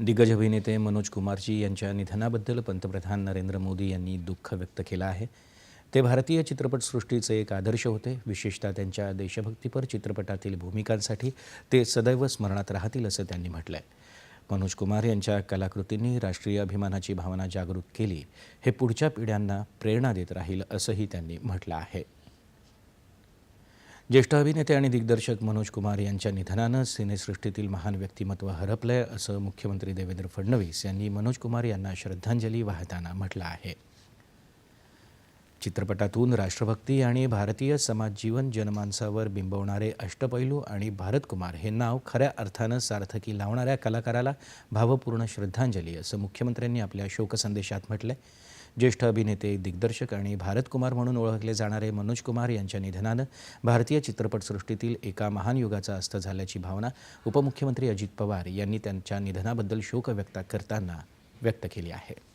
दिग्गज अभिनेते मनोज कुमारजी यांच्या निधनाबद्दल पंतप्रधान नरेंद्र मोदी यांनी दुःख व्यक्त केलं आहे. ते भारतीय चित्रपटसृष्टीचे एक आदर्श होते. विशेषतः त्यांच्या देशभक्तीपर चित्रपटातील भूमिकांसाठी ते सदैव स्मरणात राहतील असं त्यांनी म्हटलं आहे मनोज कुमार यांच्या कलाकृतींनी राष्ट्रीय अभिमानाची भावना जागृत केली. हे पुढच्या पिढ्यांना प्रेरणा देत राहील असंही त्यांनी म्हटलं आहे. ज्येष्ठ अभिनेते आणि दिग्दर्शक मनोज कुमार यांच्या निधनानं सिनेसृष्टीतील महान व्यक्तिमत्व हरपलंय असं मुख्यमंत्री देवेंद्र फडणवीस यांनी मनोज कुमार यांना श्रद्धांजली वाहताना म्हटलं आहे. चित्रपटातून राष्ट्रभक्ती आणि भारतीय समाजजीवन जनमानसावर बिंबवणारे अष्टपैलू आणि भारतकुमार हे नाव खऱ्या अर्थानं सार्थकी लावणाऱ्या कलाकाराला भावपूर्ण श्रद्धांजली असं मुख्यमंत्र्यांनी आपल्या शोकसंदेशात म्हटलंय. ज्येष्ठ अभिनेते दिग्दर्शक आणि भारतकुमार म्हणून ओळखले जाणारे मनोज कुमार यांच्या निधनानं भारतीय चित्रपटसृष्टीतील एका महान युगाचा अस्त झाल्याची भावना उपमुख्यमंत्री अजित पवार यांनी त्यांच्या निधनाबद्दल शोक व्यक्त करताना व्यक्त केली आहे.